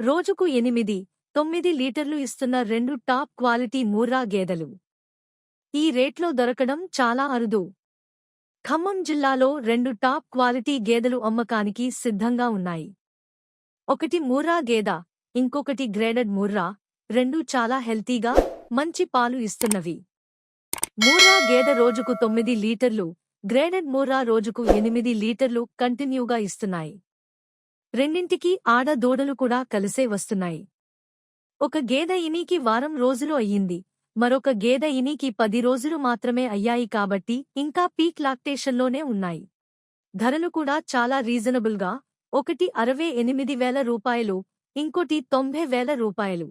రోజుకు ఎనిమిది తొమ్మిది లీటర్లు ఇస్తున్న రెండు టాప్ క్వాలిటీ మూర్రా గేదెలు. ఈ రేట్లో దొరకడం చాలా అరుదు. ఖమ్మం జిల్లాలో రెండు టాప్ క్వాలిటీ గేదెలు అమ్మకానికి సిద్ధంగా ఉన్నాయి. ఒకటి మూర్రా గేద ఇంకొకటి గ్రేడెడ్ మూర్రా రెండూ చాలా హెల్తీగా మంచి పాలు ఇస్తున్నవి. మూర్రా గేదె రోజుకు తొమ్మిది లీటర్లు గ్రేడెడ్ మూర్రా రోజుకు ఎనిమిది లీటర్లు కంటిన్యూగా ఇస్తున్నాయి. రెండింటికీ ఆడ దూడలు కూడా కలిసే వస్తున్నాయి. ఒక గేద ఇనీకి వారం రోజులు అయ్యింది. మరొక గేద ఇనీకి పది రోజులు మాత్రమే అయ్యాయి కాబట్టి ఇంకా పీక్ లాక్టేషన్లోనే ఉన్నాయి. ధరలు కూడా చాలా రీజనబుల్గా ఒకటి అరవై ఎనిమిది వేల రూపాయలు ఇంకోటి తొంభై వేల రూపాయలు.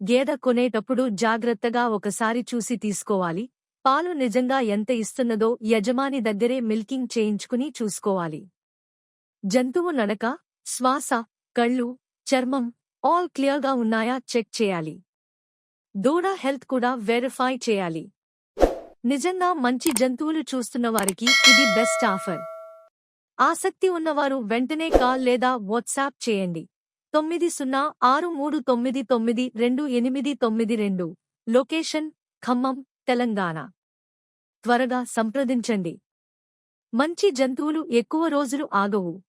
గేదె కొనేటప్పుడు జాగ్రత్తగా ఒకసారి చూసి తీసుకోవాలి. పాలు నిజంగా ఎంత ఇస్తున్నదో యజమాని దగ్గరే మిల్కింగ్ చేయించుకుని చూసుకోవాలి. జంతువు నడక శ్వాస కళ్ళు చర్మం ఆల్ క్లియర్గా ఉన్నాయా చెక్ చేయాలి. దూడ హెల్త్ కూడా వెరిఫై చేయాలి. నిజంగా మంచి జంతువులు చూస్తున్న వారికి ఇది బెస్ట్ ఆఫర్ ఆసక్తి ఉన్నవారు వెంటనే కాల్ లేదా వాట్సాప్ చేయండి. తొమ్మిది సున్నా ఆరు మూడు తొమ్మిది తొమ్మిది రెండు ఎనిమిది తొమ్మిది రెండు. లొకేషన్ ఖమ్మం తెలంగాణ. త్వరగా సంప్రదించండి. మంచి జంతువులు ఎక్కువ రోజులు ఆగవు.